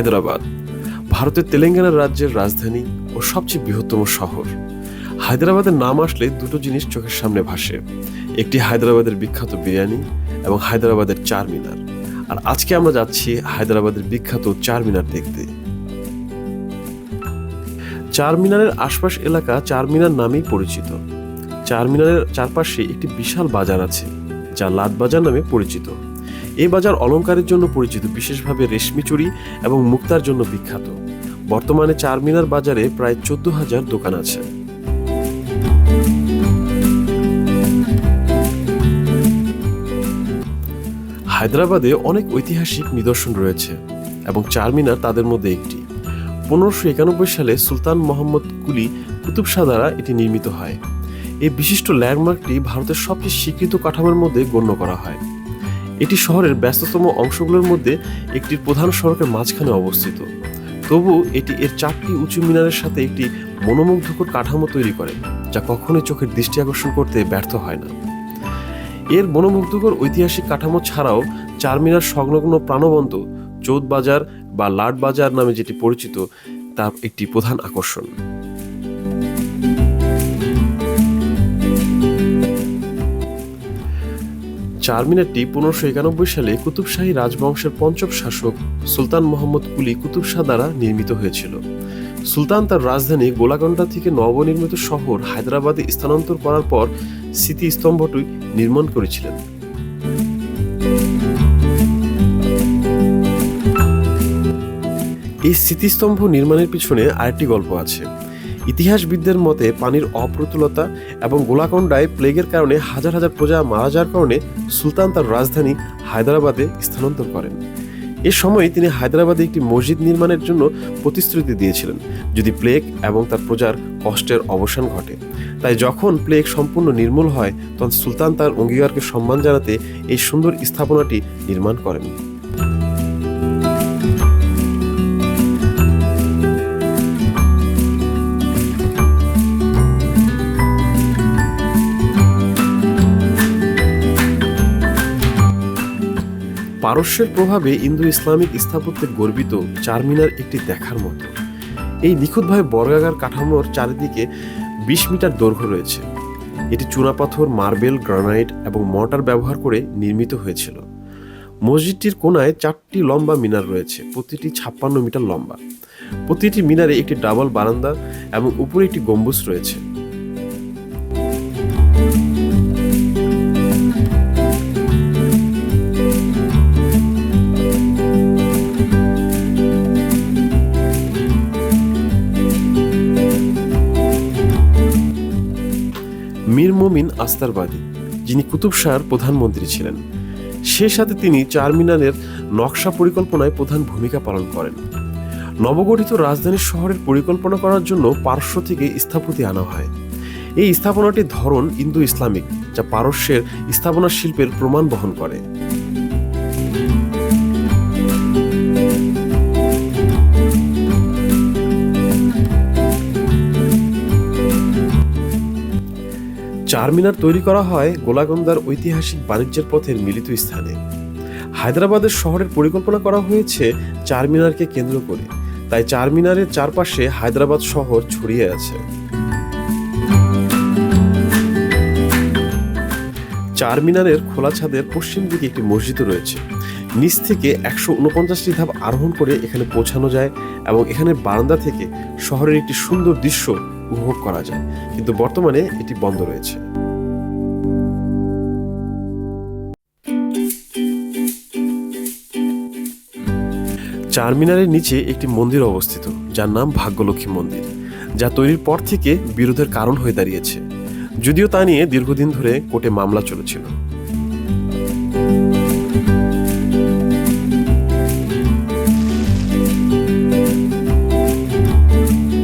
হায়দ্রাবাদ, ভারতের তেলেঙ্গানা রাজ্যের রাজধানী ও সবচেয়ে বৃহত্তম শহর। হায়দ্রাবাদের নাম আসলে দুটো জিনিস চোখের সামনে ভাসে, একটি হায়দ্রাবাদের বিখ্যাত বিরিয়ানি এবং হায়দ্রাবাদের চার মিনার আর আজকে আমরা যাচ্ছি হায়দ্রাবাদের বিখ্যাত চার মিনার দেখতে। চার মিনারের আশপাশ এলাকা চার মিনার নামেই পরিচিত। চার মিনারের চারপাশে একটি বিশাল বাজার আছে, যা লাট বাজার নামে পরিচিত। এই বাজার অলংকারের জন্য পরিচিত, বিশেষভাবে রেশমি চুরি এবং মুক্তার জন্য বিখ্যাত। বর্তমানে চার মিনার বাজারে প্রায় চোদ্দ হাজার দোকান আছে। হায়দ্রাবাদে অনেক ঐতিহাসিক নিদর্শন রয়েছে এবং চারমিনার তাদের মধ্যে একটি। পনেরোশো একানব্বই সালে সুলতান মোহাম্মদ কুলি কুতুব শাহ দ্বারা এটি নির্মিত হয়। এই বিশিষ্ট ল্যান্ডমার্কটি ভারতের সবচেয়ে স্বীকৃত কাঠামোর মধ্যে গণ্য করা হয়। এটি শহরের ব্যস্ততম অংশগুলোর মধ্যে একটি প্রধান সড়কের মাঝখানে অবস্থিত। তবু এটি এর চারটি উঁচু মিনারের সাথে একটি মনোমুগ্ধকর কাঠামো তৈরি করে, যা কখনোই চোখের দৃষ্টি আকর্ষণ করতে ব্যর্থ হয় না। এর মনোমুগ্ধকর ঐতিহাসিক কাঠামো ছাড়াও চারমিনার সংলগ্ন প্রাণবন্ত চৌদ বাজার বা লাট বাজার নামে যেটি পরিচিত, তা একটি প্রধান আকর্ষণ। চারমিনারটি পনেরোশো একানব্বই সালে কুতুবশাহী রাজবংশের পঞ্চম শাসক সুলতান মোহাম্মদ কুলি কুতুবশাহ দ্বারা নির্মিত হয়েছিল। সুলতান তার রাজধানী গোলাকন্ডা থেকে নবনির্মিত শহর হায়দ্রাবাদে স্থানান্তর করার পর স্মৃতিস্তম্ভটি নির্মাণ করেছিলেন। এই স্মৃতিস্তম্ভ নির্মাণের পিছনে আরেকটি গল্প আছে। ইতিহাসবিদদের মতে পানির অপ্রতুলতা এবং গোলাকন্ডায় প্লেগের কারণে হাজার হাজার প্রজা মারা যাওয়ার কারণে সুলতান তার রাজধানী হায়দ্রাবাদে স্থানান্তর করেন। এ সময় তিনি হায়দ্রাবাদে একটি মসজিদ নির্মাণের জন্য প্রতিশ্রুতি দিয়েছিলেন, যদি প্লেগ এবং তার প্রজার কষ্টের অবসান ঘটে। তাই যখন প্লেগ সম্পূর্ণ নির্মূল হয়, তখন সুলতান তার অঙ্গীকারকে সম্মান জানাতে এই সুন্দর স্থাপনাটি নির্মাণ করেন। পারস্যের প্রভাবে ইন্দো ইসলামিক স্থাপত্যে গর্বিত চারমিনার একটি দেখার মতো। এই নিখুঁতভাবে বর্গাকার কাঠামোর চারিদিকে বিশ মিটার দৈর্ঘ্য রয়েছে। এটি চুনাপাথর, মার্বেল, গ্রানাইট এবং মর্টার ব্যবহার করে নির্মিত হয়েছিল। মসজিদটির কোনায় চারটি লম্বা মিনার রয়েছে, প্রতিটি ছাপ্পান্ন মিটার লম্বা। প্রতিটি মিনারে একটি ডাবল বারান্দা এবং উপরে একটি গম্বুজ রয়েছে। মীর মমিন আস্তারবাদী, যিনি কুতুব শাহর প্রধানমন্ত্রী ছিলেন। সে সাথে তিনি চারমিনারের নকশা পরিকল্পনায় প্রধান ভূমিকা পালন করেন। নবগঠিত রাজধানী শহরের পরিকল্পনা করার জন্য পার্শ্ব থেকে স্থাপতি আনা হয়। এই স্থাপনাটির ধরন ইন্দো ইসলামিক যা পারস্যের স্থাপনা শিল্পের প্রমাণ বহন করে। চারমিনার তৈরি করা হয় গোলাগন্দার ঐতিহাসিক বাণিজ্যের পথের মিলিত স্থানে। হায়দ্রাবাদের শহরের পরিকল্পনা করা হয়েছে চারমিনারকে কেন্দ্র করে। তাই চারমিনারের চারপাশে হায়দ্রাবাদ শহর ছড়িয়ে আছে। চারমিনারের খোলা ছাদের পশ্চিম দিকে একটি মসজিদ রয়েছে। নিচ থেকে একশো উনপঞ্চাশটি ধাপ আরোহণ করে এখানে পৌঁছানো যায় এবং এখানে বারান্দা থেকে শহরের একটি সুন্দর দৃশ্য উপভোগ করা যায়। কিন্তু বর্তমানে এটি বন্ধ রয়েছে। চারমিনারের নিচে একটি মন্দির অবস্থিত, যার নাম ভাগ্যলক্ষ্মী মন্দির, যা তৈরির পর থেকে বিরোধের কারণ হয়ে দাঁড়িয়েছে। যদিও তা নিয়ে দীর্ঘদিন ধরে কোর্টে মামলা চলেছিল।